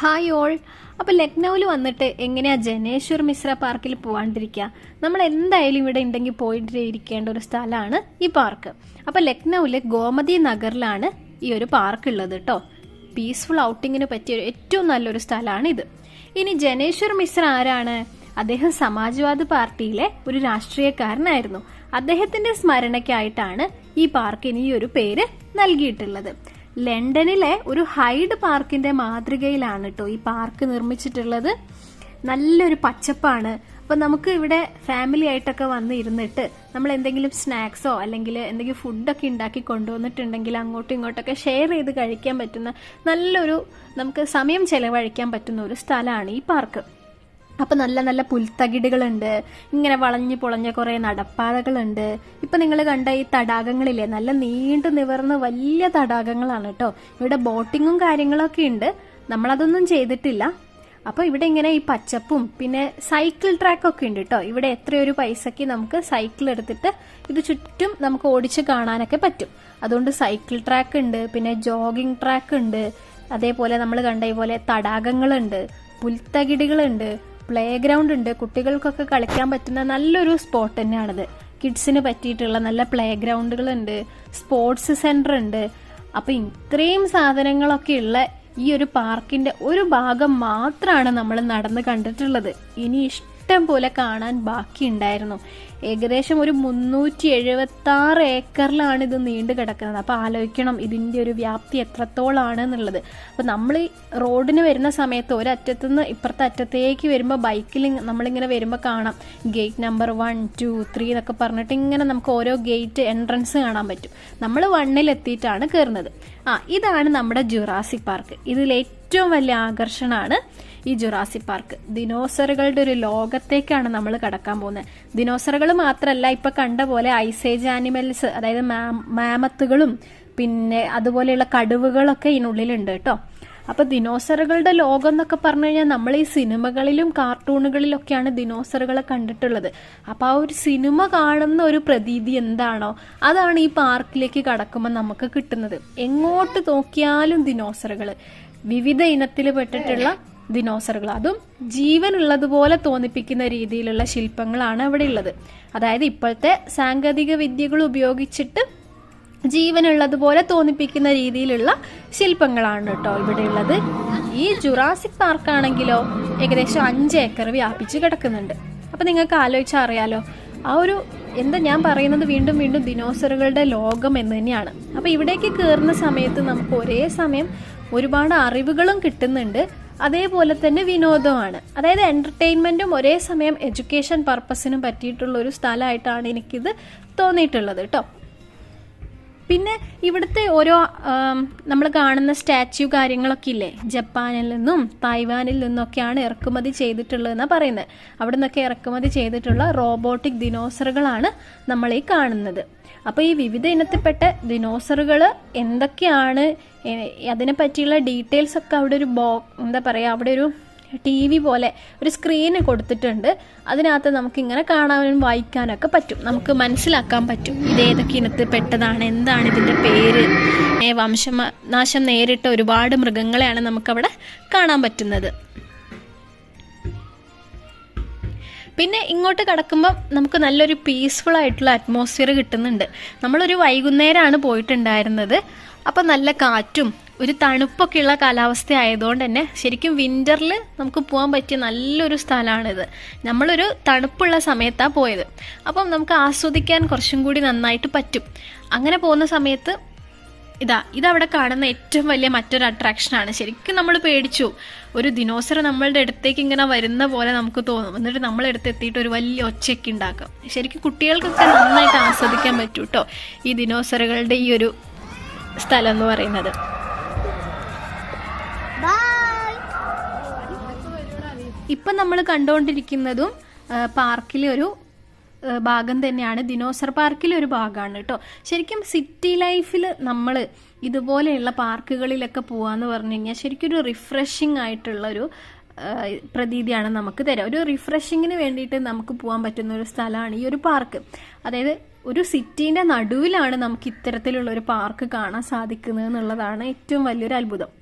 Hi all അപ്പോൾ ലക്നൗവിൽ വന്നിട്ട് എങ്ങനെയാ ജനേശ്വർ മിശ്ര പാർക്കിൽ പോകാണ്ടിരിക്കുക നമ്മൾ എന്തായാലും ഇവിടെ ഉണ്ടെങ്കിൽ പോയിട്ട് ഇരിക്കേണ്ട ഒരു സ്ഥലമാണ് ഈ പാർക്ക്. അപ്പോൾ ലക്നൗവിലെ ഗോമതി നഗറിലാണ് ഈ ഒരു പാർക്ക് ഉള്ളത് കേട്ടോ പീസ്ഫുൾ ഔട്ടിങ്ങിന് പറ്റിയ ഏറ്റവും നല്ലൊരു സ്ഥലമാണ് ഇത്. ഇനി ജനേശ്വർ മിശ്ര ആരാണ്? അദ്ദേഹം സമാജ്വാദി പാർട്ടിയിലെ ഒരു രാഷ്ട്രീയക്കാരനായിരുന്നു. അദ്ദേഹത്തിന്റെ സ്മരണയ്ക്കായിട്ടാണ് ഈ പാർക്കിന് ഈ ഒരു പേര് നൽകിയിട്ടുള്ളത്. ലണ്ടനിലെ ഒരു ഹൈഡ് പാർക്കിന്റെ മാതൃകയിലാണ് കേട്ടോ ഈ പാർക്ക് നിർമ്മിച്ചിട്ടുള്ളത്. നല്ലൊരു പച്ചപ്പാണ്. അപ്പൊ നമുക്ക് ഇവിടെ ഫാമിലി ആയിട്ടൊക്കെ വന്ന് ഇരുന്നിട്ട് നമ്മൾ എന്തെങ്കിലും സ്നാക്സോ അല്ലെങ്കിൽ എന്തെങ്കിലും ഫുഡൊക്കെ ഉണ്ടാക്കി കൊണ്ടുവന്നിട്ടുണ്ടെങ്കിൽ അങ്ങോട്ടും ഇങ്ങോട്ടൊക്കെ ഷെയർ ചെയ്ത് കഴിക്കാൻ പറ്റുന്ന നല്ലൊരു നമുക്ക് സമയം ചെലവഴിക്കാൻ പറ്റുന്ന ഒരു സ്ഥലമാണ് ഈ പാർക്ക്. അപ്പൊ നല്ല നല്ല പുൽത്തകിടുകളുണ്ട്. ഇങ്ങനെ വളഞ്ഞു പൊളഞ്ഞ കുറെ നടപ്പാതകളുണ്ട്. ഇപ്പൊ നിങ്ങൾ കണ്ട ഈ തടാകങ്ങളില്ലേ നല്ല നീണ്ടു നിവർന്ന വലിയ തടാകങ്ങളാണ് കേട്ടോ ഇവിടെ ബോട്ടിങ്ങും കാര്യങ്ങളൊക്കെ ഉണ്ട്. നമ്മളതൊന്നും ചെയ്തിട്ടില്ല. അപ്പോൾ ഇവിടെ ഇങ്ങനെ ഈ പച്ചപ്പും പിന്നെ സൈക്കിൾ ട്രാക്ക് ഒക്കെ ഉണ്ട് കേട്ടോ ഇവിടെ എത്രയൊരു പൈസയ്ക്ക് നമുക്ക് സൈക്കിൾ എടുത്തിട്ട് ഇത് ചുറ്റും നമുക്ക് ഓടിച്ച് കാണാനൊക്കെ പറ്റും. അതുകൊണ്ട് സൈക്കിൾ ട്രാക്ക് ഉണ്ട് പിന്നെ ജോഗിംഗ് ട്രാക്ക് ഉണ്ട്. അതേപോലെ നമ്മൾ കണ്ട പോലെ തടാകങ്ങളുണ്ട് പുൽത്തകിടികളുണ്ട്. പ്ലേ ഗ്രൗണ്ട് ഉണ്ട്. കുട്ടികൾക്കൊക്കെ കളിക്കാൻ പറ്റുന്ന നല്ലൊരു സ്പോട്ട് തന്നെയാണിത്. കിഡ്സിന് പറ്റിയിട്ടുള്ള നല്ല പ്ലേ ഗ്രൗണ്ടുകൾ ഉണ്ട് സ്പോർട്സ് സെന്റർ ഉണ്ട്. അപ്പൊ ഇത്രയും സാധനങ്ങളൊക്കെ ഉള്ള ഈ ഒരു പാർക്കിന്റെ ഒരു ഭാഗം മാത്രമാണ് നമ്മൾ നടന്ന് കണ്ടിട്ടുള്ളത്. ഇനി ഇഷ്ടം പോലെ കാണാൻ ബാക്കിയുണ്ടായിരുന്നു. ഏകദേശം ഒരു മുന്നൂറ്റി എഴുപത്തി ആറ് ഏക്കറിലാണ് ഇത് നീണ്ടു കിടക്കുന്നത്. അപ്പോൾ ആലോചിക്കണം ഇതിന്റെ ഒരു വ്യാപ്തി എത്രത്തോളാണ് എന്നുള്ളത്. അപ്പോൾ നമ്മൾ റോഡിന് വരുന്ന സമയത്ത് ഒരറ്റത്തുനിന്ന് ഇപ്പുറത്തെ അറ്റത്തേക്ക് വരുമ്പോൾ ബൈക്കിൽ നമ്മളിങ്ങനെ വരുമ്പോൾ കാണാം. Gate number one two three എന്നൊക്കെ പറഞ്ഞിട്ട് ഇങ്ങനെ നമുക്ക് ഓരോ ഗേറ്റ് എൻട്രൻസ് കാണാൻ പറ്റും. നമ്മൾ വണ്ണിൽ എത്തിയിട്ടാണ് കയറുന്നത്. ആ ഇതാണ് നമ്മുടെ ജുറാസി പാർക്ക്. ഇതിൽ ഏറ്റവും വലിയ ആകർഷണമാണ് ഈ ജുറാസി പാർക്ക്. ദിനോസറുകളുടെ ഒരു ലോകത്തേക്കാണ് നമ്മൾ കടക്കാൻ പോകുന്നത്. ദിനോസറുകൾ മാത്രമല്ല ഇപ്പൊ കണ്ട പോലെ ഐസേജ് ആനിമൽസ് അതായത് മാമത്തുകളും പിന്നെ അതുപോലെയുള്ള കടുവകളൊക്കെ ഇതിനുള്ളിലുണ്ട് കേട്ടോ. അപ്പൊ ദിനോസറുകളുടെ ലോകം എന്നൊക്കെ പറഞ്ഞു കഴിഞ്ഞാൽ നമ്മൾ ഈ സിനിമകളിലും കാർട്ടൂണുകളിലൊക്കെയാണ് ദിനോസറുകളെ കണ്ടിട്ടുള്ളത്. അപ്പൊ ആ ഒരു സിനിമ കാണുന്ന ഒരു പ്രതീതി എന്താണോ അതാണ് ഈ പാർക്കിലേക്ക് കടക്കുമ്പോൾ നമുക്ക് കിട്ടുന്നത്. എങ്ങോട്ട് നോക്കിയാലും ദിനോസറുകൾ. വിവിധ ഇനത്തിൽ പെട്ടിട്ടുള്ള ദിനോസറുകൾ അതും ജീവനുള്ളതുപോലെ തോന്നിപ്പിക്കുന്ന രീതിയിലുള്ള ശില്പങ്ങളാണ് അവിടെ ഉള്ളത് അതായത് ഇപ്പോഴത്തെ സാങ്കേതിക വിദ്യകൾ ഉപയോഗിച്ചിട്ട് ജീവനുള്ളതുപോലെ തോന്നിപ്പിക്കുന്ന രീതിയിലുള്ള ശില്പങ്ങളാണ് കേട്ടോ ഇവിടെ ഉള്ളത് ഈ ജുറാസിക് പാർക്കാണെങ്കിലോ ഏകദേശം അഞ്ച് ഏക്കർ വ്യാപിച്ച് കിടക്കുന്നുണ്ട്. അപ്പൊ നിങ്ങൾക്ക് ആലോചിച്ചാൽ അറിയാലോ ആ ഒരു എന്താ ഞാൻ പറയുന്നത് വീണ്ടും വീണ്ടും ദിനോസറുകളുടെ ലോകം എന്ന് തന്നെയാണ്. അപ്പൊ ഇവിടേക്ക് കയറുന്ന സമയത്ത് നമുക്ക് ഒരേ സമയം ഒരുപാട് അറിവുകളും കിട്ടുന്നുണ്ട്. അതേപോലെ തന്നെ വിനോദമാണ്. അതായത് എന്റർടൈൻമെന്റും ഒരേ സമയം എഡ്യൂക്കേഷൻ പർപ്പസിനും പറ്റിയിട്ടുള്ള ഒരു സ്ഥലമായിട്ടാണ് എനിക്കിത് തോന്നിയിട്ടുള്ളത് കേട്ടോ പിന്നെ ഇവിടുത്തെ ഓരോ നമ്മൾ കാണുന്ന സ്റ്റാച്യു കാര്യങ്ങളൊക്കെ ഇല്ലേ? ജപ്പാനിൽ നിന്നും തായ്വാനിൽ നിന്നൊക്കെയാണ് ഇറക്കുമതി ചെയ്തിട്ടുള്ളതെന്നാണ് പറയുന്നത്. അവിടെ നിന്നൊക്കെ ഇറക്കുമതി ചെയ്തിട്ടുള്ള റോബോട്ടിക് ദിനോസറുകളാണ് നമ്മൾ ഈ കാണുന്നത്. അപ്പോൾ ഈ വിവിധ ഇനത്തിൽപ്പെട്ട ദിനോസറുകൾ എന്തൊക്കെയാണ്? അതിനെ പറ്റിയുള്ള ഡീറ്റെയിൽസ് ഒക്കെ അവിടെ ഒരു ബോ എന്താ പറയുക അവിടെ ഒരു ടി വി പോലെ ഒരു സ്ക്രീന് കൊടുത്തിട്ടുണ്ട്. അതിനകത്ത് നമുക്ക് ഇങ്ങനെ കാണാനും വായിക്കാനൊക്കെ പറ്റും. നമുക്ക് മനസ്സിലാക്കാൻ പറ്റും ഇത് ഏതൊക്കെ ഇനത്തിൽ പെട്ടതാണ് എന്താണ് ഇതിന്റെ പേര്. വംശനാശം നേരിട്ട ഒരുപാട് മൃഗങ്ങളെയാണ് നമുക്കവിടെ കാണാൻ പറ്റുന്നത്. പിന്നെ ഇങ്ങോട്ട് കടക്കുമ്പോൾ നമുക്ക് നല്ലൊരു പീസ്ഫുൾ ആയിട്ടുള്ള അറ്റ്മോസ്ഫിയർ കിട്ടുന്നുണ്ട്. നമ്മളൊരു വൈകുന്നേരമാണ് പോയിട്ടുണ്ടായിരുന്നത്. അപ്പം നല്ല കാറ്റും ഒരു തണുപ്പൊക്കെയുള്ള കാലാവസ്ഥ ആയതുകൊണ്ട് തന്നെ ശരിക്കും വിന്ററിൽ നമുക്ക് പോകാൻ പറ്റിയ നല്ലൊരു സ്ഥലമാണിത് നമ്മളൊരു തണുപ്പുള്ള സമയത്താണ് പോയത്. അപ്പം നമുക്ക് ആസ്വദിക്കാൻ കുറച്ചും കൂടി നന്നായിട്ട് പറ്റും. അങ്ങനെ പോകുന്ന സമയത്ത് ഇതാ ഇതവിടെ കാണുന്ന ഏറ്റവും വലിയ മറ്റൊരു അട്രാക്ഷനാണ് ശരിക്കും നമ്മൾ പേടിച്ചു. ഒരു ദിനോസർ നമ്മളുടെ അടുത്തേക്ക് ഇങ്ങനെ വരുന്ന പോലെ നമുക്ക് തോന്നും. എന്നിട്ട് നമ്മളെടുത്ത് എത്തിയിട്ട് ഒരു വലിയ ഒച്ചയൊക്കെ ഉണ്ടാക്കാം. ശരിക്കും കുട്ടികൾക്കൊക്കെ നന്നായിട്ട് ആസ്വദിക്കാൻ പറ്റും കേട്ടോ ഈ ദിനോസറുകളുടെ ഈ ഒരു സ്ഥലം എന്ന് പറയുന്നത്. ഇപ്പം നമ്മൾ കണ്ടുകൊണ്ടിരിക്കുന്നതും പാർക്കിലെ ഒരു ഭാഗം തന്നെയാണ്. ദിനോസർ പാർക്കിലെ ഒരു ഭാഗമാണ് കേട്ടോ. ശരിക്കും സിറ്റി ലൈഫിൽ നമ്മൾ ഇതുപോലെയുള്ള പാർക്കുകളിലൊക്കെ പോകാന്ന് പറഞ്ഞു കഴിഞ്ഞാൽ ശരിക്കും ഒരു റിഫ്രഷിംഗ് ആയിട്ടുള്ള ഒരു പ്രതീതിയാണ് നമുക്ക് തരാം. ഒരു റിഫ്രഷിങ്ങിന് വേണ്ടിയിട്ട് നമുക്ക് പോകാൻ പറ്റുന്ന ഒരു സ്ഥലമാണ് ഈ ഒരു പാർക്ക്. അതായത് ഒരു സിറ്റീന്റെ നടുവിലാണ് നമുക്ക് ഇത്തരത്തിലുള്ള ഒരു പാർക്ക് കാണാൻ സാധിക്കുന്നത് എന്നുള്ളതാണ് ഏറ്റവും വലിയൊരു അത്ഭുതം.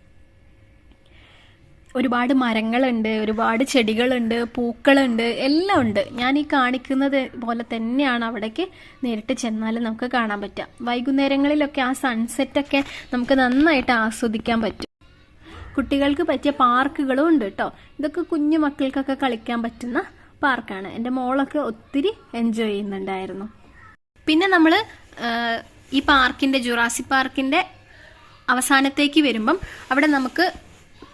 ഒരുപാട് മരങ്ങളുണ്ട് ഒരുപാട് ചെടികളുണ്ട് പൂക്കളുണ്ട് എല്ലാം ഉണ്ട്. ഞാൻ ഈ കാണിക്കുന്നത് പോലെ തന്നെയാണ് അവിടേക്ക് നേരിട്ട് ചെന്നാൽ നമുക്ക് കാണാൻ പറ്റുക. വൈകുന്നേരങ്ങളിലൊക്കെ ആ സൺസെറ്റൊക്കെ നമുക്ക് നന്നായിട്ട് ആസ്വദിക്കാൻ പറ്റും. കുട്ടികൾക്ക് പറ്റിയ പാർക്കുകളും ഉണ്ട് കേട്ടോ ഇതൊക്കെ കുഞ്ഞു മക്കൾക്കൊക്കെ കളിക്കാൻ പറ്റുന്ന പാർക്കാണ്. എന്റെ മോളൊക്കെ ഒത്തിരി എൻജോയ് ചെയ്യുന്നുണ്ടായിരുന്നു. പിന്നെ നമ്മൾ ഈ പാർക്കിന്റെ ജുറാസി പാർക്കിന്റെ അവസാനത്തേക്ക് വരുമ്പം അവിടെ നമുക്ക്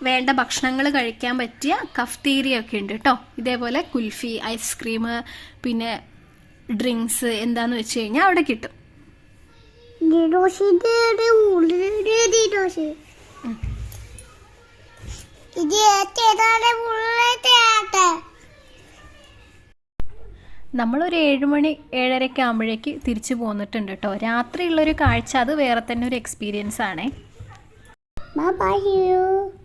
വേണ്ട ഭക്ഷണങ്ങൾ കഴിക്കാൻ പറ്റിയ കഫ്തീരിയ ഒക്കെ ഉണ്ട് കേട്ടോ ഇതേപോലെ കുൽഫി ഐസ്ക്രീം പിന്നെ ഡ്രിങ്ക്സ് എന്താന്ന് വെച്ച് കഴിഞ്ഞാൽ അവിടെ കിട്ടും. നമ്മളൊരു ഏഴുമണി ഏഴരയ്ക്ക് ആകുമ്പോഴേക്ക് തിരിച്ചു പോന്നിട്ടുണ്ട് കേട്ടോ രാത്രിയുള്ളൊരു കാഴ്ച അത് വേറെ തന്നെ ഒരു എക്സ്പീരിയൻസ് ആണേ. Bye bye you.